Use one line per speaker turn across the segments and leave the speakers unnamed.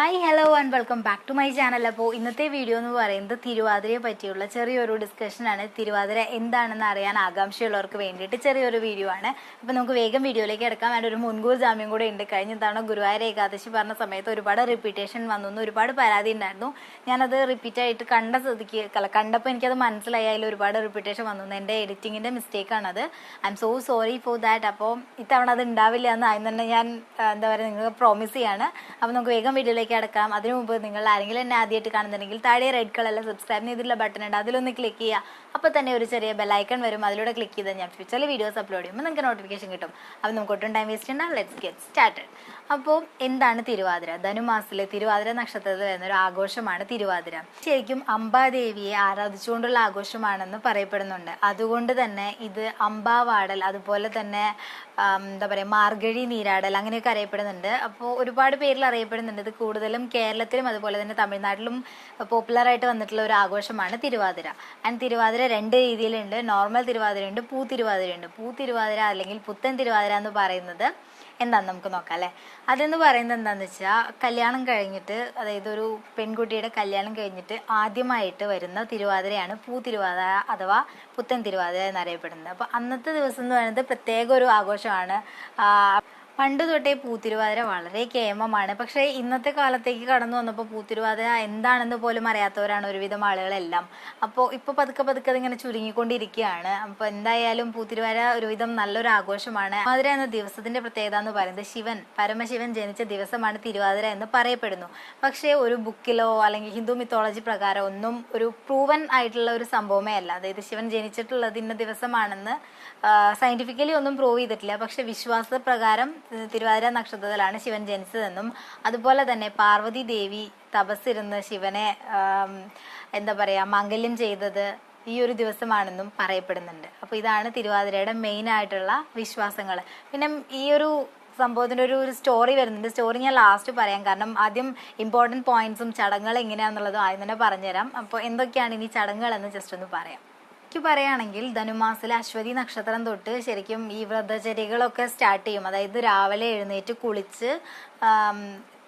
Hi hello and welcome back to my channel അപ്പോൾ ഇന്നത്തെ video എന്ന് പറയുന്നത് തിരുവാതിരയെ പറ്റിയുള്ള ചെറിയൊരു ഡിസ്കഷനാണ് തിരുവാതിര എന്താണെന്ന് അറിയാൻ ആകാംക്ഷയുള്ളവർക്ക് വേണ്ടിയിട്ട് ചെറിയൊരു വീഡിയോ ആണ്. അപ്പോൾ നമുക്ക് വേഗം വീഡിയോയിലേക്ക് എടുക്കാം അതിന്റെ ഒരു മുൻകൂർ ജാമ്യം കൂടെ ഉണ്ട്. കഴിഞ്ഞ തവണ ഗുരുവായൂർ ഏകാദശി പറഞ്ഞ സമയത്ത് ഒരുപാട് റിപ്പീറ്റേഷൻ വന്നു ഒരുപാട് പരാതി ഉണ്ടായിരുന്നു. ഞാനത് റിപ്പീറ്റ് ആയിട്ട് കണ്ട സ്ഥിതിക്ക് അല്ല കണ്ടപ്പോൾ എനിക്കത് മനസ്സിലായി. അതിൽ ഒരുപാട് റിപ്പീറ്റേഷൻ വന്നു എന്റെ എഡിറ്റിങ്ങിന്റെ മിസ്റ്റേക്കാണത് I'm so sorry for that അപ്പോൾ ഇത്തവണ അത് ഉണ്ടാവില്ല എന്ന് ആദ്യം തന്നെ ഞാൻ എന്താ പറയുക നിങ്ങൾക്ക് പ്രോമിസ് ചെയ്യാണ്. അപ്പോൾ നമുക്ക് വേഗം വീഡിയോയിലേക്ക് അടക്കാം അതിനു മുമ്പ് നിങ്ങൾ ആരെങ്കിലും എന്നെ ആദ്യമായിട്ട് കാണുന്നുണ്ടെങ്കിൽ താഴെ റെഡ് കളറിൽ സബ്സ്ക്രൈബ് ചെയ്തിട്ടുള്ള ബട്ടൺ ഉണ്ട്. അതിലൊന്ന് ക്ലിക്ക് ചെയ്യുക. അപ്പോൾ തന്നെ ഒരു ചെറിയ ബെല്ലൈക്കൺ വരും. അതിലൂടെ ക്ലിക്ക് ചെയ്താൽ ഞാൻ ഫ്യൂച്ചറിൽ വീഡിയോസ് അപ്ലോഡ് ചെയ്യുമ്പോൾ നിങ്ങൾക്ക് നോട്ടിഫിക്കേഷൻ കിട്ടും. അപ്പോൾ നമുക്ക് ഒട്ടും ടൈം വേസ്റ്റ് ചെയ്യണ്ട. ലെറ്റ്സ് ഗെറ്റ് സ്റ്റാർട്ടഡ് അപ്പോൾ എന്താണ് തിരുവാതിര? ധനുമാസത്തിലെ തിരുവാതിര നക്ഷത്രത്തിൽ വരുന്ന ഒരു ആഘോഷമാണ് തിരുവാതിര. ശരിക്കും അംബാദേവിയെ ആരാധിച്ചുകൊണ്ടുള്ള ആഘോഷമാണെന്ന് പറയപ്പെടുന്നുണ്ട്. അതുകൊണ്ട് തന്നെ ഇത് അംബാവാടൽ അതുപോലെ തന്നെ എന്താ പറയുക മാർഗഴി നീരാടൽ അങ്ങനെയൊക്കെ അറിയപ്പെടുന്നുണ്ട്. അപ്പോൾ ഒരുപാട് പേരിൽ അറിയപ്പെടുന്നുണ്ട്. ഇത് കൂടുതലും കേരളത്തിലും അതുപോലെ തന്നെ തമിഴ്നാട്ടിലും പോപ്പുലർ ആയിട്ട് വന്നിട്ടുള്ള ഒരു ആഘോഷമാണ് തിരുവാതിര. ആൻഡ് തിരുവാതിര രണ്ട് രീതിയിലുണ്ട്. നോർമൽ തിരുവാതിരയുണ്ട് പൂ തിരുവാതിരയുണ്ട്. പൂ തിരുവാതിര അല്ലെങ്കിൽ പുത്തൻ തിരുവാതിര എന്ന് പറയുന്നത് എന്താന്ന് നമുക്ക് നോക്കാം അല്ലേ? അതെന്ന് പറയുന്നത് എന്താണെന്ന് വെച്ചാൽ കല്യാണം കഴിഞ്ഞിട്ട് അതായത് ഒരു പെൺകുട്ടിയുടെ കല്യാണം കഴിഞ്ഞിട്ട് ആദ്യമായിട്ട് വരുന്ന തിരുവാതിരയാണ് പൂ തിരുവാതിര അഥവാ പുത്തൻ തിരുവാതിര എന്നറിയപ്പെടുന്നത്. അപ്പോൾ അന്നത്തെ ദിവസം എന്ന് പറയുന്നത് പ്രത്യേക ഒരു ആഘോഷമാണ്. പണ്ട് തൊട്ടേ പൂത്തിരുവാതിര വളരെ കേമമാണ്. പക്ഷേ ഇന്നത്തെ കാലത്തേക്ക് കടന്നു വന്നപ്പോൾ പൂത്തിരുവാതിര എന്താണെന്ന് പോലും അറിയാത്തവരാണ് ഒരുവിധം ആളുകളെല്ലാം. അപ്പോൾ ഇപ്പോൾ പതുക്കെ പതുക്കെ അതിങ്ങനെ ചുരുങ്ങിക്കൊണ്ടിരിക്കുകയാണ്. അപ്പോൾ എന്തായാലും പൂത്തിരുവാതിര ഒരുവിധം നല്ലൊരു ആഘോഷമാണ്. തിരുവാതിര എന്ന ദിവസത്തിന്റെ പ്രത്യേകത എന്ന് പറയുന്നത് ശിവൻ പരമശിവൻ ജനിച്ച ദിവസമാണ് തിരുവാതിര എന്ന് പറയപ്പെടുന്നു. പക്ഷേ ഒരു ബുക്കിലോ അല്ലെങ്കിൽ ഹിന്ദു മിത്തോളജി പ്രകാരം ഒന്നും ഒരു പ്രൂവൻ ആയിട്ടുള്ള ഒരു സംഭവമേ അല്ല. അതായത് ശിവൻ ജനിച്ചിട്ടുള്ളത് ഇന്ന ദിവസമാണെന്ന് സയന്റിഫിക്കലി ഒന്നും പ്രൂവ് ചെയ്തിട്ടില്ല. പക്ഷെ വിശ്വാസ പ്രകാരം തിരുവാതിര നക്ഷത്രത്തിലാണ് ശിവൻ ജനിച്ചതെന്നും അതുപോലെ തന്നെ പാർവതി ദേവി തപസ്സിരുന്ന് ശിവനെ എന്താ പറയാ മംഗല്യം ചെയ്തത് ഈ ഒരു ദിവസമാണെന്നും പറയപ്പെടുന്നുണ്ട്. അപ്പോൾ ഇതാണ് തിരുവാതിരയുടെ മെയിൻ ആയിട്ടുള്ള വിശ്വാസങ്ങൾ. പിന്നെ ഈ ഒരു സംഭവത്തിന്റെ ഒരു ഒരു സ്റ്റോറി വരുന്നുണ്ട്. സ്റ്റോറി ഞാൻ ലാസ്റ്റ് പറയാം. കാരണം ആദ്യം ഇമ്പോർട്ടന്റ് പോയിന്റ്സും ചടങ്ങുകൾ എങ്ങനെയാണെന്നുള്ളതും ആദ്യം തന്നെ പറഞ്ഞുതരാം. അപ്പോൾ എന്തൊക്കെയാണ് ഇനി ചടങ്ങുകളെന്ന് ജസ്റ്റ് ഒന്ന് പറയാം. എനിക്ക് പറയുകയാണെങ്കിൽ ധനുമാസിൽ അശ്വതി നക്ഷത്രം തൊട്ട് ശരിക്കും ഈ വ്രതചര്യകളൊക്കെ സ്റ്റാർട്ട് ചെയ്യും. അതായത് രാവിലെ എഴുന്നേറ്റ് കുളിച്ച്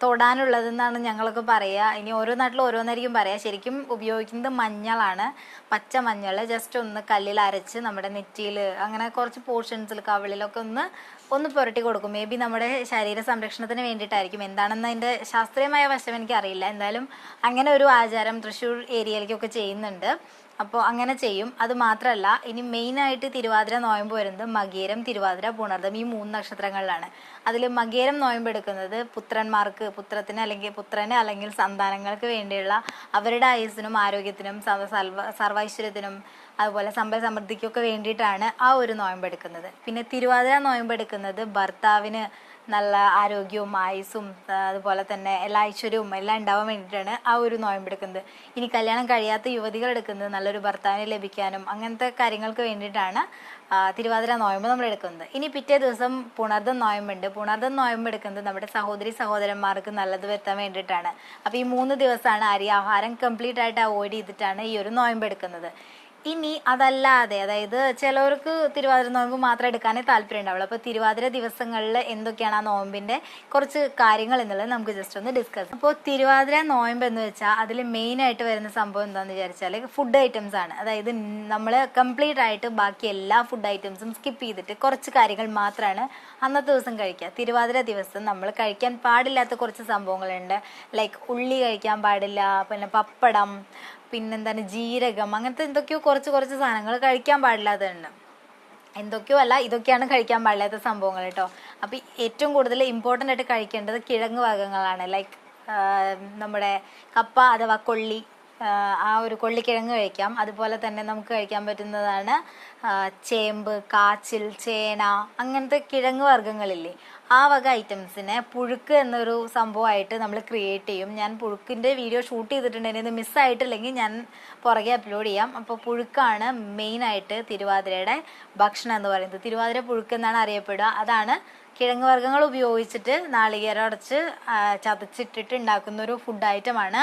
തൊടാനുള്ളതെന്നാണ് ഞങ്ങളൊക്കെ പറയുക. ഇനി ഓരോ നാട്ടിലും ഓരോന്നായിരിക്കും പറയുക. ശരിക്കും ഉപയോഗിക്കുന്നത് മഞ്ഞളാണ്. പച്ച മഞ്ഞൾ ജസ്റ്റ് ഒന്ന് കല്ലിൽ അരച്ച് നമ്മുടെ നെറ്റിയിൽ അങ്ങനെ കുറച്ച് പോർഷൻസിൽ കവിളിലൊക്കെ ഒന്ന് ഒന്ന് പുരട്ടി കൊടുക്കും. മേ ബി നമ്മുടെ ശരീര സംരക്ഷണത്തിന് വേണ്ടിയിട്ടായിരിക്കും. എന്താണെന്ന് അതിന്റെ ശാസ്ത്രീയമായ വശം എനിക്കറിയില്ല. എന്തായാലും അങ്ങനെ ഒരു ആചാരം തൃശ്ശൂർ ഏരിയയിലേക്കൊക്കെ ചെയ്യുന്നുണ്ട്. അപ്പോൾ അങ്ങനെ ചെയ്യും. അത് മാത്രമല്ല ഇനി മെയിനായിട്ട് തിരുവാതിര നോയമ്പ് വരുന്നത് മകേരം തിരുവാതിര പുണർദം ഈ മൂന്ന് നക്ഷത്രങ്ങളിലാണ്. അതിൽ മകേരം നോയമ്പ് എടുക്കുന്നത് പുത്രന്മാർക്ക് പുത്രത്തിന് അല്ലെങ്കിൽ പുത്രന് അല്ലെങ്കിൽ സന്താനങ്ങൾക്ക് വേണ്ടിയുള്ള അവരുടെ ആയുസ്സിനും ആരോഗ്യത്തിനും സർവ സർവ സർവൈശ്വര്യത്തിനും അതുപോലെ സമ്പൽ സമൃദ്ധിക്കൊക്കെ വേണ്ടിയിട്ടാണ് ആ ഒരു നോയമ്പ് എടുക്കുന്നത് പിന്നെ തിരുവാതിര നോയമ്പ് എടുക്കുന്നത് ഭർത്താവിന് നല്ല ആരോഗ്യവും ആയുസ്സും അതുപോലെ തന്നെ എല്ലാ ഐശ്വര്യവും എല്ലാം ഉണ്ടാവാൻ വേണ്ടിയിട്ടാണ് ആ ഒരു നോയമ്പ് എടുക്കുന്നത് ഇനി കല്യാണം കഴിയാത്ത യുവതികൾ എടുക്കുന്നത് നല്ലൊരു ഭർത്താവിനെ ലഭിക്കാനും അങ്ങനത്തെ കാര്യങ്ങൾക്ക് വേണ്ടിയിട്ടാണ് തിരുവാതിര നോയമ്പ് നമ്മൾ എടുക്കുന്നത്. ഇനി പിറ്റേ ദിവസം പുണർദം നോയമ്പുണ്ട്. പുണർദം നോയമ്പ് എടുക്കുന്നത് നമ്മുടെ സഹോദരി സഹോദരന്മാർക്ക് നല്ലത് വരുത്താൻ വേണ്ടിയിട്ടാണ്. അപ്പോൾ ഈ മൂന്ന് ദിവസമാണ് അരി ആഹാരം കംപ്ലീറ്റ് ആയിട്ട് അവോയ്ഡ് ചെയ്തിട്ടാണ് ഈ ഒരു നോയമ്പ് എടുക്കുന്നത് ഇനി അതല്ലാതെ അതായത് ചിലവർക്ക് തിരുവാതിര നോമ്പ് മാത്രം എടുക്കാനേ താല്പര്യം ഉണ്ടാവുള്ളൂ അപ്പോൾ തിരുവാതിര ദിവസങ്ങളിൽ എന്തൊക്കെയാണ് ആ നോമ്പിന്റെ കുറച്ച് കാര്യങ്ങൾ എന്നുള്ളത് നമുക്ക് ജസ്റ്റ് ഒന്ന് ഡിസ്കസ് അപ്പോൾ തിരുവാതിര നോയമ്പ് എന്ന് വെച്ചാൽ അതിൽ മെയിൻ ആയിട്ട് വരുന്ന സംഭവം എന്താണെന്ന് വിചാരിച്ചാൽ ഫുഡ് ഐറ്റംസ് ആണ്. അതായത് നമ്മൾ കംപ്ലീറ്റ് ആയിട്ട് ബാക്കി എല്ലാ ഫുഡ് ഐറ്റംസും സ്കിപ്പ് ചെയ്തിട്ട് കുറച്ച് കാര്യങ്ങൾ മാത്രമാണ് അന്നത്തെ ദിവസം കഴിക്കുക. തിരുവാതിര ദിവസം നമ്മൾ കഴിക്കാൻ പാടില്ലാത്ത കുറച്ച് സംഭവങ്ങളുണ്ട്. ലൈക്ക് ഉള്ളി കഴിക്കാൻ പാടില്ല പിന്നെ പപ്പടം പിന്നെന്താണ് ജീരകം അങ്ങനത്തെ എന്തൊക്കെയോ കുറച്ച് കുറച്ച് സാധനങ്ങൾ കഴിക്കാൻ പാടില്ലാത്തതുണ്ട് എന്തൊക്കെയോ അല്ല ഇതൊക്കെയാണ് കഴിക്കാൻ പാടില്ലാത്ത സംഭവങ്ങൾ കേട്ടോ. അപ്പോൾ ഏറ്റവും കൂടുതൽ ഇമ്പോർട്ടന്റ് ആയിട്ട് കഴിക്കേണ്ടത് കിഴങ്ങ് വർഗങ്ങളാണ് ലൈക്ക് നമ്മുടെ കപ്പ അഥവാ കൊള്ളി ആ ഒരു കൊള്ളിക്കിഴങ്ങ് കഴിക്കാം. അതുപോലെ തന്നെ നമുക്ക് കഴിക്കാൻ പറ്റുന്നതാണ് ചേമ്പ് കാച്ചിൽ ചേന അങ്ങനത്തെ കിഴങ്ങ് വർഗങ്ങളില്ലേ. ആ വക ഐറ്റംസിനെ പുഴുക്ക് എന്നൊരു സംഭവമായിട്ട് നമ്മൾ ക്രിയേറ്റ് ചെയ്യും. ഞാൻ പുഴുക്കിന്റെ വീഡിയോ ഷൂട്ട് ചെയ്തിട്ടുണ്ടെങ്കിൽ ഇത് മിസ്സായിട്ടില്ലെങ്കിൽ ഞാൻ പുറകെ അപ്ലോഡ് ചെയ്യാം. അപ്പോൾ പുഴുക്കാണ് മെയിനായിട്ട് തിരുവാതിരയുടെ ഭക്ഷണം എന്ന് പറയുന്നത്. തിരുവാതിര പുഴുക്ക് എന്നാണ് അറിയപ്പെടുക. അതാണ് കിഴങ്ങ് വർഗങ്ങൾ ഉപയോഗിച്ചിട്ട് നാളികേരം അടച്ച് ആ, ചതച്ചിട്ടിട്ട് ഉണ്ടാക്കുന്ന ഒരു ഫുഡ് ഐറ്റമാണ്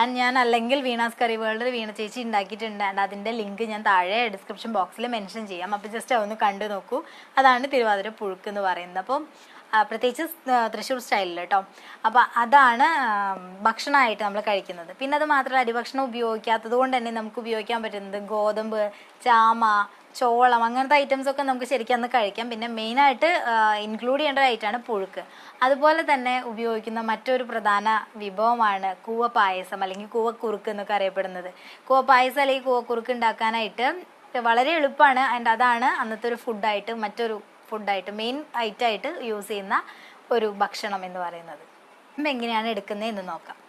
ആൻഡ് ഞാൻ അല്ലെങ്കിൽ വീണാസ് കറി വേൾഡ് വീണ ചേച്ചി ഉണ്ടാക്കിയിട്ടുണ്ട്. ആൻഡ് അതിന്റെ ലിങ്ക് ഞാൻ താഴെ ഡിസ്ക്രിപ്ഷൻ ബോക്സിൽ മെൻഷൻ ചെയ്യാം. അപ്പോൾ ജസ്റ്റ് അതൊന്ന് കണ്ടു നോക്കൂ. അതാണ് തിരുവാതിര പുഴുക്ക് എന്ന് പറയുന്നത്. അപ്പം പ്രത്യേകിച്ച് തൃശ്ശൂർ സ്റ്റൈലിൽ കേട്ടോ അപ്പോൾ അതാണ് ഭക്ഷണമായിട്ട് നമ്മൾ കഴിക്കുന്നത്. പിന്നെ അത് മാത്രമല്ല അരിഭക്ഷണം ഉപയോഗിക്കാത്തത് കൊണ്ട് തന്നെ നമുക്ക് ഉപയോഗിക്കാൻ പറ്റുന്നത് ഗോതമ്പ് ചാമ ചോളം അങ്ങനത്തെ ഐറ്റംസ് ഒക്കെ നമുക്ക് ശരിക്കും അന്ന് കഴിക്കാം. പിന്നെ മെയിനായിട്ട് ഇൻക്ലൂഡ് ചെയ്യേണ്ട ഐറ്റമാണ് പുഴുക്ക്. അതുപോലെ തന്നെ ഉപയോഗിക്കുന്ന മറ്റൊരു പ്രധാന വിഭവമാണ് കൂവ പായസം അല്ലെങ്കിൽ കൂവക്കുറുക്ക് എന്നൊക്കെ അറിയപ്പെടുന്നത്. കൂവ പായസം അല്ലെങ്കിൽ കൂവക്കുറുക്ക് ഉണ്ടാക്കാനായിട്ട് വളരെ എളുപ്പമാണ്. ആൻഡ് അതാണ് അന്നത്തെ ഒരു ഫുഡായിട്ട് മറ്റൊരു ഫുഡായിട്ട് മെയിൻ ഐറ്റമായിട്ട് യൂസ് ചെയ്യുന്ന ഒരു ഭക്ഷണം എന്ന് പറയുന്നത്. അപ്പം എങ്ങനെയാണ് എടുക്കുന്നത് എന്ന് നോക്കാം.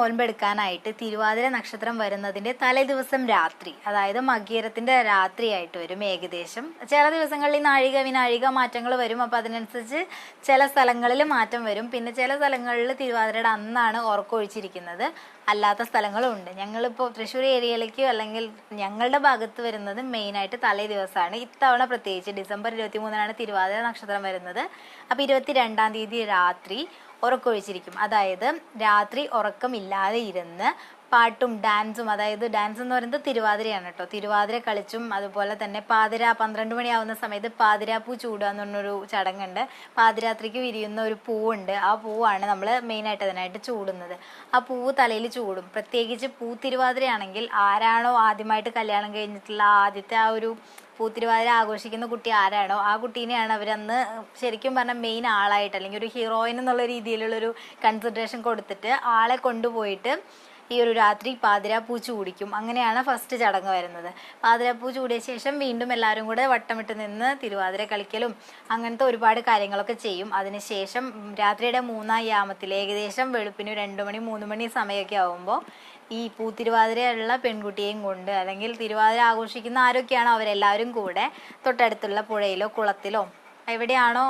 നോൻപെടുക്കാനായിട്ട് തിരുവാതിര നക്ഷത്രം വരുന്നതിന്റെ തലേ ദിവസം രാത്രി അതായത് മകീരത്തിന്റെ രാത്രിയായിട്ട് വരും ഏകദേശം. ചില ദിവസങ്ങളിൽ നാഴിക വിനാഴിക മാറ്റങ്ങൾ വരും. അപ്പോൾ അതിനനുസരിച്ച് ചില സ്ഥലങ്ങളിൽ മാറ്റം വരും. പിന്നെ ചില സ്ഥലങ്ങളിൽ തിരുവാതിരയുടെ അന്നാണ് ഉറക്കൊഴിച്ചിരിക്കുന്നത് അല്ലാത്ത സ്ഥലങ്ങളും ഉണ്ട് ഞങ്ങളിപ്പോൾ തൃശ്ശൂർ ഏരിയയിലേക്ക് അല്ലെങ്കിൽ ഞങ്ങളുടെ ഭാഗത്ത് വരുന്നത് മെയിനായിട്ട് തലേ ദിവസമാണ്. ഇത്തവണ പ്രത്യേകിച്ച് ഡിസംബർ ഇരുപത്തി മൂന്നിനാണ് തിരുവാതിര നക്ഷത്രം വരുന്നത്. അപ്പോൾ ഇരുപത്തി രണ്ടാം തീയതി രാത്രി ഉറക്കമൊഴിച്ചിരിക്കും. അതായത് രാത്രി ഉറക്കമില്ലാതെ ഇരുന്ന് പാട്ടും ഡാൻസും അതായത് ഡാൻസ് എന്ന് പറയുന്നത് തിരുവാതിരയാണ് കേട്ടോ. തിരുവാതിര കളിച്ചും അതുപോലെ തന്നെ പാതിര പന്ത്രണ്ട് മണിയാവുന്ന സമയത്ത് പാതിരാപ്പൂ ചൂടുക എന്ന് പറഞ്ഞൊരു ചടങ്ങുണ്ട്. പാതിരാത്രിക്ക് വിരിയുന്ന ഒരു പൂവുണ്ട്. ആ പൂവാണ് നമ്മൾ മെയിനായിട്ട് അതിനായിട്ട് ചൂടുന്നത്. ആ പൂവ് തലയിൽ ചൂടും. പ്രത്യേകിച്ച് പൂ തിരുവാതിരയാണെങ്കിൽ ആരാണോ ആദ്യമായിട്ട് കല്യാണം കഴിഞ്ഞിട്ടുള്ള ആദ്യത്തെ ആ ഒരു പൂത്തിരുവാതിര ആഘോഷിക്കുന്ന കുട്ടി ആരാണോ ആ കുട്ടീനെയാണ് അവരന്ന് ശരിക്കും പറഞ്ഞാൽ മെയിൻ ആളായിട്ട് അല്ലെങ്കിൽ ഒരു ഹീറോയിൻ എന്നുള്ള രീതിയിലുള്ളൊരു കൺസിഡറേഷൻ കൊടുത്തിട്ട് ആളെ കൊണ്ടുപോയിട്ട് ഈ ഒരു രാത്രി പാതിരാപ്പൂ ചൂടിക്കും അങ്ങനെയാണ് ഫസ്റ്റ് ചടങ്ങ് വരുന്നത്. പാതിരാപ്പൂ ചൂടിയ ശേഷം വീണ്ടും എല്ലാവരും കൂടെ വട്ടമിട്ട് നിന്ന് തിരുവാതിര കളിക്കലും അങ്ങനത്തെ ഒരുപാട് കാര്യങ്ങളൊക്കെ ചെയ്യും. അതിനുശേഷം രാത്രിയുടെ മൂന്നാം യാമത്തിൽ ഏകദേശം വെളുപ്പിന് രണ്ട് മണി മൂന്ന് മണി സമയമൊക്കെ ആകുമ്പോൾ ഈ പൂത്തിരുവാതിരയുള്ള പെൺകുട്ടിയെയും കൊണ്ട് അല്ലെങ്കിൽ തിരുവാതിര ആഘോഷിക്കുന്ന ആരൊക്കെയാണോ അവരെല്ലാവരും കൂടെ തൊട്ടടുത്തുള്ള പുഴയിലോ കുളത്തിലോ എവിടെയാണോ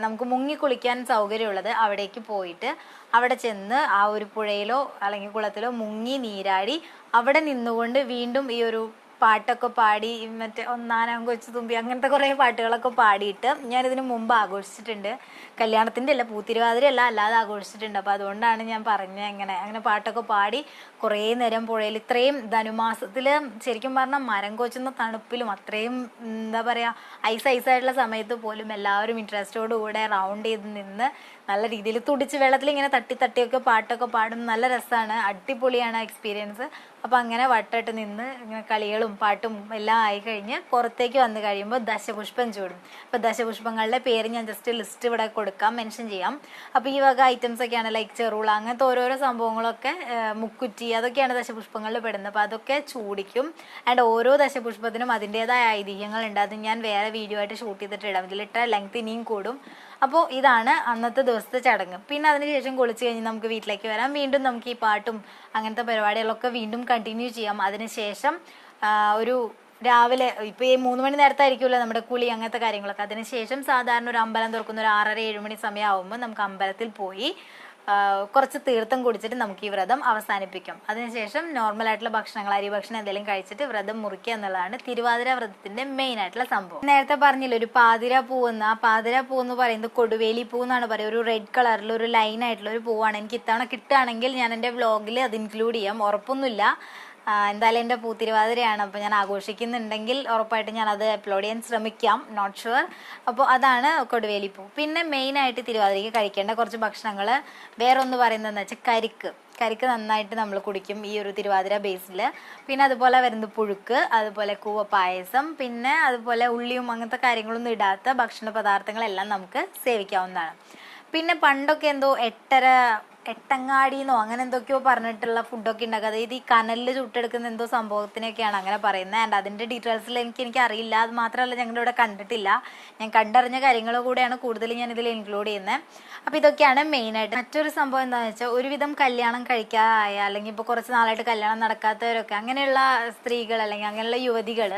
നമുക്ക് മുങ്ങി കുളിക്കാൻ സൗകര്യമുള്ളത് അവിടേക്ക് പോയിട്ട് അവിടെ ചെന്ന് ആ ഒരു പുഴയിലോ അല്ലെങ്കിൽ കുളത്തിലോ മുങ്ങി നീരാടി അവിടെ നിന്നുകൊണ്ട് വീണ്ടും ഈ ഒരു പാട്ടൊക്കെ പാടി മറ്റേ ഒന്നാനാം കൊച്ചു തുമ്പി അങ്ങനത്തെ കുറേ പാട്ടുകളൊക്കെ പാടിയിട്ട് ഞാൻ ഇതിനു മുമ്പ് ആഘോഷിച്ചിട്ടുണ്ട്. കല്യാണത്തിന്റെ അല്ല പൂത്തിരുവാതിര അല്ല അല്ലാതെ ആഘോഷിച്ചിട്ടുണ്ട്. അപ്പോൾ അതുകൊണ്ടാണ് ഞാൻ പറഞ്ഞത് അങ്ങനെ അങ്ങനെ പാട്ടൊക്കെ പാടി കുറേ നേരം പുഴയിൽ ഇത്രയും ധനുമാസത്തിൽ ശരിക്കും പറഞ്ഞാൽ മരം കൊച്ചുന്ന തണുപ്പിലും അത്രയും എന്താ പറയാ ഐസ് ഐസായിട്ടുള്ള സമയത്ത് പോലും എല്ലാവരും ഇൻട്രസ്റ്റോട് കൂടെ റൗണ്ട് ചെയ്ത് നിന്ന് നല്ല രീതിയിൽ തുടിച്ച് വെള്ളത്തിൽ ഇങ്ങനെ തട്ടി തട്ടിയൊക്കെ പാട്ടൊക്കെ പാടും നല്ല രസമാണ് അടിപൊളിയാണ് എക്സ്പീരിയൻസ് അപ്പം അങ്ങനെ വട്ടമിട്ട് നിന്ന് ഇങ്ങനെ കളികളും പാട്ടും എല്ലാം ആയി കഴിഞ്ഞ് പുറത്തേക്ക് വന്ന് കഴിയുമ്പോൾ ദശപുഷ്പം ചൂടും. അപ്പോൾ ദശപുഷ്പങ്ങളുടെ പേര് ഞാൻ ജസ്റ്റ് ലിസ്റ്റ് ഇവിടെ കൊടുക്കാം മെൻഷൻ ചെയ്യാം. അപ്പോൾ ഈ വക ഐറ്റംസ് ഒക്കെയാണ് ലൈക്ക് ചെറുള അങ്ങനത്തെ ഓരോരോ സംഭവങ്ങളൊക്കെ മുക്കുറ്റി അതൊക്കെയാണ് ദശപുഷ്പങ്ങളിൽ പെടുന്നത്. അപ്പോൾ അതൊക്കെ ചൂടിക്കും. ആൻഡ് ഓരോ ദശപുഷ്പത്തിനും അതിന്റെതായ ഐതിഹ്യങ്ങളുണ്ട്. അത് ഞാൻ വേറെ വീഡിയോ ആയിട്ട് ഷൂട്ട് ചെയ്തിട്ടിടാം. ഇതിലിട്ട ലെങ്ത് ഇനിയും കൂടും. അപ്പോൾ ഇതാണ് അന്നത്തെ ദിവസത്തെ ചടങ്ങ്. പിന്നെ അതിനുശേഷം കുളിച്ച് കഴിഞ്ഞ് നമുക്ക് വീട്ടിലേക്ക് വരാം. വീണ്ടും നമുക്ക് ഈ പാട്ടും അങ്ങനത്തെ പരിപാടികളൊക്കെ വീണ്ടും കണ്ടിന്യൂ ചെയ്യാം. അതിനുശേഷം ശേഷം ഒരു രാവിലെ ഇപ്പോൾ ഈ മൂന്ന് മണി നേരത്തായിരിക്കുമല്ലോ നമ്മുടെ കുളി അങ്ങനത്തെ കാര്യങ്ങളൊക്കെ. അതിനുശേഷം സാധാരണ ഒരു അമ്പലം തുറക്കുന്ന ഒരു ആറര ഏഴ് മണി സമയമാകുമ്പോൾ നമുക്ക് അമ്പലത്തിൽ പോയി കുറച്ച് തീർത്ഥം കുടിച്ചിട്ട് നമുക്ക് ഈ വ്രതം അവസാനിപ്പിക്കാം. അതിനുശേഷം നോർമൽ ആയിട്ടുള്ള ഭക്ഷണങ്ങൾ അരി ഭക്ഷണം എന്തെങ്കിലും കഴിച്ചിട്ട് വ്രതം മുറിക്കുക എന്നുള്ളതാണ് തിരുവാതിര വ്രതത്തിന്റെ മെയിൻ ആയിട്ടുള്ള സംഭവം. നേരത്തെ പറഞ്ഞില്ല ഒരു പാതിര പൂവെന്ന് ആ പാതിര പൂ എന്ന് പറയുന്നത് കൊടുവേലി പൂ എന്നാണ് പറയുക. ഒരു റെഡ് കളറിൽ ഒരു ലൈൻ ആയിട്ടുള്ള ഒരു പൂവാണ്. എനിക്ക് ഇത്തവണ കിട്ടുകയാണെങ്കിൽ ഞാൻ എന്റെ വ്ലോഗിൽ അത് ഇൻക്ലൂഡ് ചെയ്യാം. ഉറപ്പൊന്നുമില്ല. എന്തായാലും എന്റെ പൂത്തിരുവാതിരയാണ്. അപ്പോൾ ഞാൻ ആഘോഷിക്കുന്നുണ്ടെങ്കിൽ ഉറപ്പായിട്ട് ഞാൻ അത് അപ്ലോഡ് ചെയ്യാൻ ശ്രമിക്കാം. നോട്ട് ഷുവർ അപ്പോൾ അതാണ് കൊടുവേലിപ്പൂ പിന്നെ മെയിനായിട്ട് തിരുവാതിരയ്ക്ക് കഴിക്കേണ്ട കുറച്ച് ഭക്ഷണങ്ങൾ. വേറെ ഒന്ന് പറയുന്നതെന്ന് വെച്ചാൽ കരിക്ക്. കരിക്ക് നന്നായിട്ട് നമ്മൾ കുടിക്കും ഈ ഒരു തിരുവാതിര ബേസിൽ പിന്നെ അതുപോലെ വരുന്നത് പുഴുക്ക് അതുപോലെ കൂവ പായസം പിന്നെ അതുപോലെ ഉള്ളിയും അങ്ങനത്തെ കാര്യങ്ങളൊന്നും ഇടാത്ത ഭക്ഷണ പദാർത്ഥങ്ങളെല്ലാം നമുക്ക് സേവിക്കാവുന്നതാണ്. പിന്നെ പണ്ടൊക്കെ എന്തോ എട്ടര എട്ടങ്ങാടിന്നോ അങ്ങനെ എന്തൊക്കെയോ പറഞ്ഞിട്ടുള്ള ഫുഡൊക്കെ ഉണ്ടാക്കുക അതായത് ഈ കനലിൽ ചുട്ടെടുക്കുന്ന എന്തോ സംഭവത്തിനൊക്കെയാണ് അങ്ങനെ പറയുന്നത്. ആൻഡ് അതിന്റെ ഡീറ്റെയിൽസിൽ എനിക്ക് എനിക്ക് അറിയില്ല. അത് മാത്രമല്ല ഞങ്ങളുടെ ഇവിടെ കണ്ടിട്ടില്ല. ഞാൻ കണ്ടറിഞ്ഞ കാര്യങ്ങൾ കൂടെയാണ് കൂടുതൽ ഞാൻ ഇതിൽ ഇൻക്ലൂഡ് ചെയ്യുന്നത്. അപ്പോൾ ഇതൊക്കെയാണ് മെയിനായിട്ട് മറ്റൊരു സംഭവം എന്താണെന്ന് വെച്ചാൽ ഒരുവിധം കല്യാണം കഴിക്കാതായ അല്ലെങ്കിൽ ഇപ്പോൾ കുറച്ച് നാളായിട്ട് കല്യാണം നടക്കാത്തവരൊക്കെ അങ്ങനെയുള്ള സ്ത്രീകൾ അല്ലെങ്കിൽ അങ്ങനെയുള്ള യുവതികൾ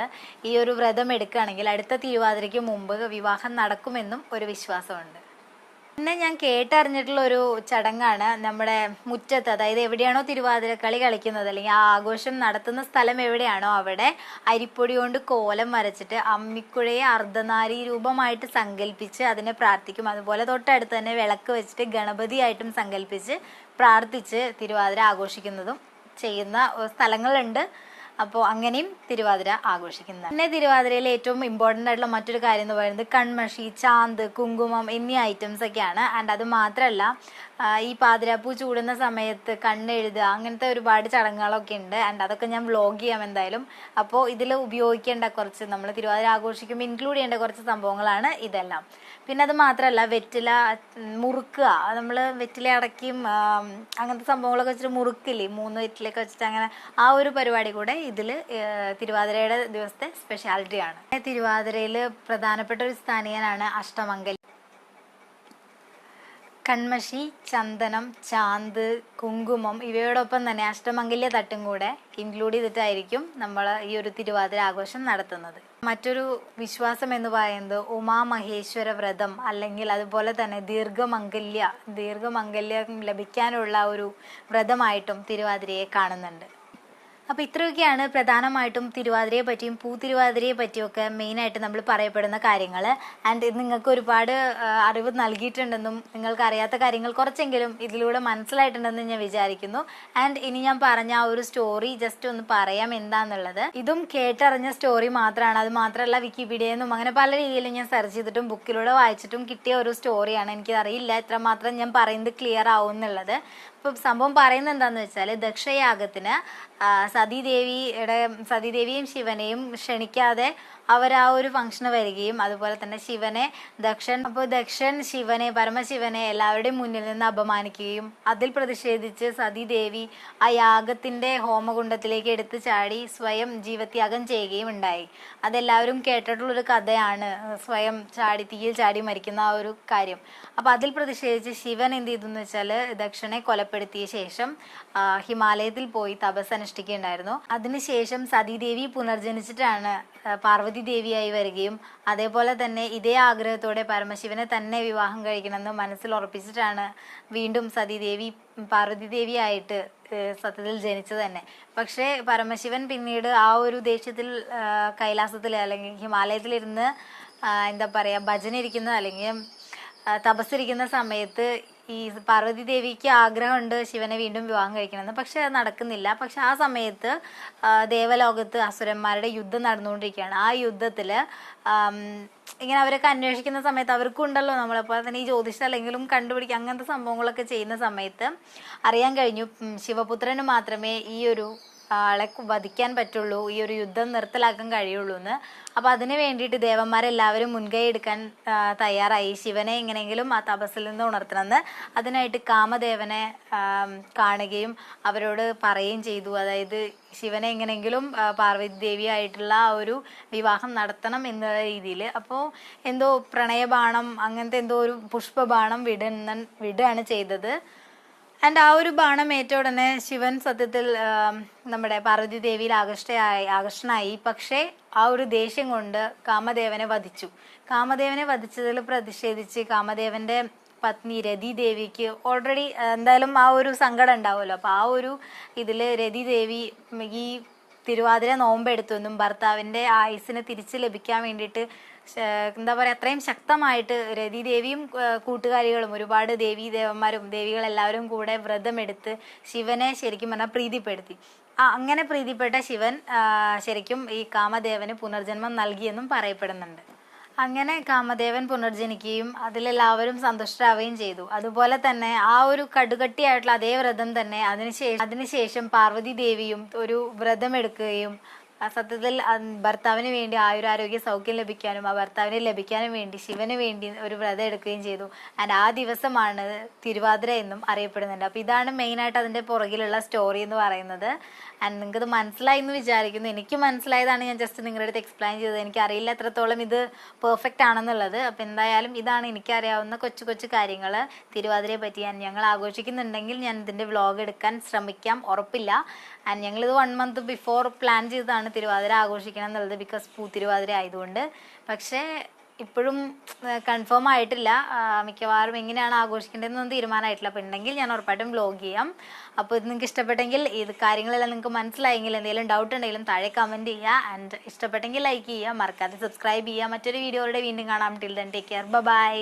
ഈ ഒരു വ്രതം എടുക്കുകയാണെങ്കിൽ അടുത്ത തിരുവാതിരയ്ക്ക് മുമ്പ് വിവാഹം നടക്കുമെന്നും ഒരു വിശ്വാസമുണ്ട്. പിന്നെ ഞാൻ കേട്ടറിഞ്ഞിട്ടുള്ള ഒരു ചടങ്ങാണ് നമ്മുടെ മുറ്റത്ത് അതായത് എവിടെയാണോ തിരുവാതിരക്കളി കളിക്കുന്നത് അല്ലെങ്കിൽ ആ ആഘോഷം നടത്തുന്ന സ്ഥലം എവിടെയാണോ അവിടെ അരിപ്പൊടി കൊണ്ട് കോലം വരച്ചിട്ട് അമ്മിക്കുഴയെ അർദ്ധനാരി രൂപമായിട്ട് സങ്കല്പിച്ച് അതിനെ പ്രാർത്ഥിക്കും. അതുപോലെ തൊട്ടടുത്ത് തന്നെ വിളക്ക് വെച്ചിട്ട് ഗണപതിയായിട്ടും സങ്കല്പിച്ച് പ്രാർത്ഥിച്ച് തിരുവാതിര ആഘോഷിക്കുന്നതും ചെയ്യുന്ന സ്ഥലങ്ങളുണ്ട്. അപ്പോൾ അങ്ങനെയും തിരുവാതിര ആഘോഷിക്കുന്നത്. പിന്നെ തിരുവാതിരയിലെ ഏറ്റവും ഇമ്പോർട്ടന്റ് ആയിട്ടുള്ള മറ്റൊരു കാര്യം എന്ന് പറയുന്നത് കൺമഷി ചാന്ത് കുങ്കുമം എന്നീ ഐറ്റംസ് ഒക്കെയാണ്. ആൻഡ് അത് മാത്രമല്ല ഈ പാതിരാപ്പൂ ചൂടുന്ന സമയത്ത് കണ്ണെഴുതുക അങ്ങനത്തെ ഒരുപാട് ചടങ്ങുകളൊക്കെ ഉണ്ട്. ആൻഡ് അതൊക്കെ ഞാൻ വ്ലോഗ് ചെയ്യാം എന്തായാലും. അപ്പോൾ ഇതിൽ ഉപയോഗിക്കേണ്ട കുറച്ച് നമ്മൾ തിരുവാതിര ആഘോഷിക്കുമ്പോൾ ഇൻക്ലൂഡ് ചെയ്യേണ്ട കുറച്ച് സംഭവങ്ങളാണ് ഇതെല്ലാം. പിന്നെ അത് മാത്രമല്ല വെറ്റില മുറുക്കുക. നമ്മൾ വെറ്റില അടക്കിയും അങ്ങനത്തെ സംഭവങ്ങളൊക്കെ വെച്ചിട്ട് മുറുക്കില്ലേ? മൂന്ന് വെറ്റിലൊക്കെ വെച്ചിട്ട് അങ്ങനെ ആ ഒരു പരിപാടി കൂടെ ഇതിൽ തിരുവാതിരയുടെ ദിവസത്തെ സ്പെഷ്യാലിറ്റിയാണ് തിരുവാതിരയിൽ പ്രധാനപ്പെട്ട ഒരു സ്ഥാനീയനാണ് അഷ്ടമംഗലി. കൺമഷി ചന്ദനം ചാന്ത് കുങ്കുമം ഇവയോടൊപ്പം തന്നെ അഷ്ടമംഗല്യ തട്ടും കൂടെ ഇൻക്ലൂഡ് ചെയ്തിട്ടായിരിക്കും നമ്മൾ ഈ ഒരു തിരുവാതിര ആഘോഷം നടത്തുന്നത്. മറ്റൊരു വിശ്വാസം എന്ന് പറയുന്നത് ഉമാമഹേശ്വര വ്രതം അല്ലെങ്കിൽ അതുപോലെ തന്നെ ദീർഘമംഗല്യ ദീർഘമംഗല്യം ലഭിക്കാനുള്ള ഒരു വ്രതമായിട്ടും തിരുവാതിരയെ കാണുന്നുണ്ട്. അപ്പോൾ ഇത്രയൊക്കെയാണ് പ്രധാനമായിട്ടും തിരുവാതിരയെ പറ്റിയും പൂത്തിരുവാതിരയെ പറ്റിയൊക്കെ മെയിനായിട്ട് നമ്മൾ പറയപ്പെടുന്ന കാര്യങ്ങൾ ആൻഡ് നിങ്ങൾക്ക് ഒരുപാട് അറിവ് നൽകിയിട്ടുണ്ടെന്നും നിങ്ങൾക്ക് അറിയാത്ത കാര്യങ്ങൾ കുറച്ചെങ്കിലും ഇതിലൂടെ മനസ്സിലായിട്ടുണ്ടെന്ന് ഞാൻ വിചാരിക്കുന്നു. ആൻഡ് ഇനി ഞാൻ പറഞ്ഞ ആ ഒരു സ്റ്റോറി ജസ്റ്റ് ഒന്ന് പറയാം എന്താണെന്നുള്ളത് ഇതും കേട്ടറിഞ്ഞ സ്റ്റോറി മാത്രമാണ് അത് മാത്രമല്ല വിക്കിപീഡിയ എന്നും അങ്ങനെ പല രീതിയിലും ഞാൻ സെർച്ച് ചെയ്തിട്ടും ബുക്കിലൂടെ വായിച്ചിട്ടും കിട്ടിയ ഒരു സ്റ്റോറിയാണ് എനിക്ക് അറിയില്ല എത്രമാത്രം ഞാൻ പറയുന്നത് ക്ലിയർ ആവും എന്നുള്ളത് ഇപ്പം സംഭവം പറയുന്നത് എന്താന്ന് വെച്ചാൽ ദക്ഷയാഗത്തിന് സതീദേവിയുടെ സതീദേവിയും ശിവനെയും ക്ഷണിക്കാതെ അവർ ആ ഒരു ഫംഗ്ഷന് വരികയും അതുപോലെ തന്നെ ശിവനെ ദക്ഷൻ അപ്പോൾ ദക്ഷൻ ശിവനെ പരമശിവനെ എല്ലാവരുടെയും മുന്നിൽ നിന്ന് അപമാനിക്കുകയും അതിൽ പ്രതിഷേധിച്ച് സതീദേവി ആ യാഗത്തിന്റെ ഹോമകുണ്ടത്തിലേക്ക് എടുത്തു ചാടി സ്വയം ജീവത്യാഗം ചെയ്യുകയും ഉണ്ടായി. അതെല്ലാവരും കേട്ടിട്ടുള്ളൊരു കഥയാണ് സ്വയം ചാടി തീയിൽ ചാടി മരിക്കുന്ന ആ ഒരു കാര്യം. അപ്പൊ അതിൽ പ്രതിഷേധിച്ച് ശിവൻ എന്ത് ചെയ്തു എന്ന് വെച്ചാൽ ദക്ഷനെ കൊലപ്പെടുത്തിയ ശേഷം ഹിമാലയത്തിൽ പോയി തപസ് അനുഷ്ഠിക്കുകയുണ്ടായിരുന്നു. അതിനുശേഷം സതീദേവി പുനർജനിച്ചിട്ടാണ് ആ, പാർവതി ദേവിയായി വരികയും അതേപോലെ തന്നെ ഇതേ ആഗ്രഹത്തോടെ പരമശിവനെ തന്നെ വിവാഹം കഴിക്കണമെന്ന് മനസ്സിൽ ഉറപ്പിച്ചിട്ടാണ് വീണ്ടും സതീദേവി പാർവതി ദേവിയായിട്ട് സത്യത്തിൽ ജനിച്ചത് തന്നെ. പക്ഷേ പരമശിവൻ പിന്നീട് ആ ഒരു ദേഷ്യത്തിൽ കൈലാസത്തിൽ അല്ലെങ്കിൽ ഹിമാലയത്തിലിരുന്ന് എന്താ പറയുക ഭജന ഇരിക്കുന്ന അല്ലെങ്കിൽ തപസ്സിരിക്കുന്ന സമയത്ത് ഈ പാർവതി ദേവിക്ക് ആഗ്രഹമുണ്ട് ശിവനെ വീണ്ടും വിവാഹം കഴിക്കണമെന്ന്. പക്ഷെ അത് നടക്കുന്നില്ല. പക്ഷെ ആ സമയത്ത് ദേവലോകത്ത് അസുരന്മാരുടെ യുദ്ധം നടന്നുകൊണ്ടിരിക്കുകയാണ്. ആ യുദ്ധത്തിൽ ഇങ്ങനെ അവരൊക്കെ അന്വേഷിക്കുന്ന സമയത്ത് അവർക്കും ഉണ്ടല്ലോ നമ്മളെപ്പോലെ തന്നെ ഈ ജ്യോതിഷം അല്ലെങ്കിലും കണ്ടുപിടിക്കുക അങ്ങനത്തെ സംഭവങ്ങളൊക്കെ ചെയ്യുന്ന സമയത്ത് അറിയാൻ കഴിഞ്ഞു. ശിവപുത്രന് മാത്രമേ ഈ ഒരു ആളെ വധിക്കാൻ പറ്റുള്ളൂ ഈ ഒരു യുദ്ധം നിർത്തലാക്കാൻ കഴിയുള്ളൂ എന്ന്. അപ്പൊ അതിന് വേണ്ടിയിട്ട് ദേവന്മാരെല്ലാവരും മുൻകൈ എടുക്കാൻ തയ്യാറായി. ശിവനെ എങ്ങനെയെങ്കിലും ആ തപസ്സിൽ നിന്ന് ഉണർത്തണമെന്ന് അതിനായിട്ട് കാമദേവനെ കാണുകയും അവരോട് പറയുകയും ചെയ്തു. അതായത് ശിവനെ എങ്ങനെയെങ്കിലും പാർവതി ദേവിയായിട്ടുള്ള ആ ഒരു വിവാഹം നടത്തണം എന്നുള്ള രീതിയിൽ അപ്പോൾ എന്തോ പ്രണയബാണം അങ്ങനത്തെ എന്തോ ഒരു പുഷ്പബാണം വിടുന്ന വിടുകയാണ് ചെയ്തത്. ആൻഡ് ആ ഒരു ബാണം ഏറ്റ ഉടനെ ശിവൻ സത്യത്തിൽ നമ്മുടെ പാർവതി ദേവിയിൽ ആകർഷ്ടയായി ആകർഷണായി പക്ഷേ ആ ഒരു ദേഷ്യം കൊണ്ട് കാമദേവനെ വധിച്ചു. കാമദേവനെ വധിച്ചതിൽ പ്രതിഷേധിച്ച് കാമദേവന്റെ പത്നി രതി ദേവിക്ക് ഓൾറെഡി എന്തായാലും ആ ഒരു സങ്കടം ഉണ്ടാവുമല്ലോ. അപ്പോൾ ആ ഒരു ഇതിൽ രതി ദേവി ഈ തിരുവാതിര നോമ്പെടുത്തെന്നും ഭർത്താവിന്റെ ആയുസിനെ തിരിച്ചു ലഭിക്കാൻ വേണ്ടിയിട്ട് എന്താ പറയുക അത്രയും ശക്തമായിട്ട് രതിദേവിയും ദേവിയും കൂട്ടുകാരികളും ഒരുപാട് ദേവീ ദേവന്മാരും ദേവികളെല്ലാവരും കൂടെ വ്രതമെടുത്ത് ശിവനെ ശരിക്കും പറഞ്ഞാൽ പ്രീതിപ്പെടുത്തി. അങ്ങനെ പ്രീതിപ്പെട്ട ശിവൻ ശരിക്കും ഈ കാമദേവന് പുനർജന്മം നൽകിയെന്നും പറയപ്പെടുന്നുണ്ട്. അങ്ങനെ കാമദേവൻ പുനർജനിക്കുകയും അതിലെല്ലാവരും സന്തുഷ്ടരാവുകയും ചെയ്തു. അതുപോലെ തന്നെ ആ ഒരു കടുകട്ടിയായിട്ടുള്ള അതേ വ്രതം തന്നെ അതിനുശേഷം അതിനുശേഷം പാർവതി ദേവിയും ഒരു വ്രതം എടുക്കുകയും സത്യത്തിൽ ഭർത്താവിന് വേണ്ടി ആയുരാരോഗ്യ സൗഖ്യം ലഭിക്കാനും ആ ഭർത്താവിനെ ലഭിക്കാനും വേണ്ടി ശിവന് വേണ്ടി ഒരു വ്രതം എടുക്കുകയും ചെയ്തു. ആൻഡ് ആ ദിവസമാണ് തിരുവാതിര എന്നും അറിയപ്പെടുന്നുണ്ട്. അപ്പോൾ ഇതാണ് മെയിനായിട്ട് അതിന്റെ പുറകിലുള്ള സ്റ്റോറി എന്ന് പറയുന്നത്. ആൻഡ് നിങ്ങൾക്കത് മനസ്സിലായി എന്ന് വിചാരിക്കുന്നു. എനിക്ക് മനസ്സിലായതാണ് ഞാൻ ജസ്റ്റ് നിങ്ങളുടെ അടുത്ത് എക്സ്പ്ലെയിൻ ചെയ്തത്. എനിക്കറിയില്ല എത്രത്തോളം ഇത് പെർഫെക്റ്റ് ആണെന്നുള്ളത്. അപ്പോൾ എന്തായാലും ഇതാണ് എനിക്കറിയാവുന്ന കൊച്ചു കൊച്ചു കാര്യങ്ങൾ തിരുവാതിരയെ പറ്റി ഞാൻ ഞങ്ങൾ ആഘോഷിക്കുന്നുണ്ടെങ്കിൽ ഞാൻ ഇതിന്റെ വ്ളോഗ് എടുക്കാൻ ശ്രമിക്കാം. ഉറപ്പില്ല. ആൻഡ് ഞങ്ങളിത് വൺ മന്ത് ബിഫോർ പ്ലാൻ ചെയ്തതാണ് തിരുവാതിര ആഘോഷിക്കണം എന്നുള്ളത്. ബിക്കോസ് പൂ തിരുവാതിര ആയതുകൊണ്ട്. പക്ഷേ ഇപ്പോഴും കൺഫേം ആയിട്ടില്ല. മിക്കവാറും എങ്ങനെയാണ് ആഘോഷിക്കേണ്ടതെന്നൊന്നും തീരുമാനമായിട്ടില്ല. അപ്പോൾ ഉണ്ടെങ്കിൽ ഞാൻ ഉറപ്പായിട്ടും ബ്ലോഗ് ചെയ്യാം. അപ്പോൾ ഇത് നിങ്ങൾക്ക് ഇഷ്ടപ്പെട്ടെങ്കിൽ ഇത് കാര്യങ്ങളെല്ലാം നിങ്ങൾക്ക് മനസ്സിലായെങ്കിൽ എന്തെങ്കിലും ഡൗട്ട് ഉണ്ടെങ്കിലും താഴെ കമന്റ് ചെയ്യുക ആൻഡ് ഇഷ്ടപ്പെട്ടെങ്കിൽ ലൈക്ക് ചെയ്യുക മറക്കാതെ സബ്സ്ക്രൈബ് ചെയ്യുക മറ്റൊരു വീഡിയോയുടെ വീണ്ടും കാണാം. Till then take care bye